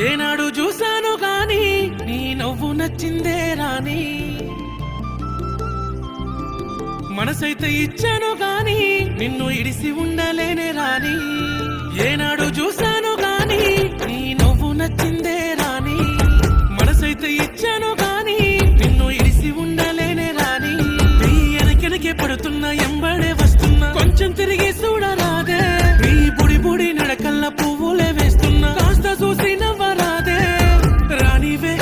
ఏనాడు చూసాను గాని నీ నవ్వు నచ్చిందే రాని. మనసైతే ఇచ్చాను గాని నిన్ను ఇడిసి ఉండలేనే రాని. ఏనాడు చూసాను గాని నీ నవ్వు నచ్చిందే రాని. మనసైతే ఇచ్చాను గాని నిన్ను ఇడిసి ఉండలేనే రాని. నీ వెనకెనకే పడుతున్నా ఎంబడే వస్తున్నా. కొంచెం తిరిగేసు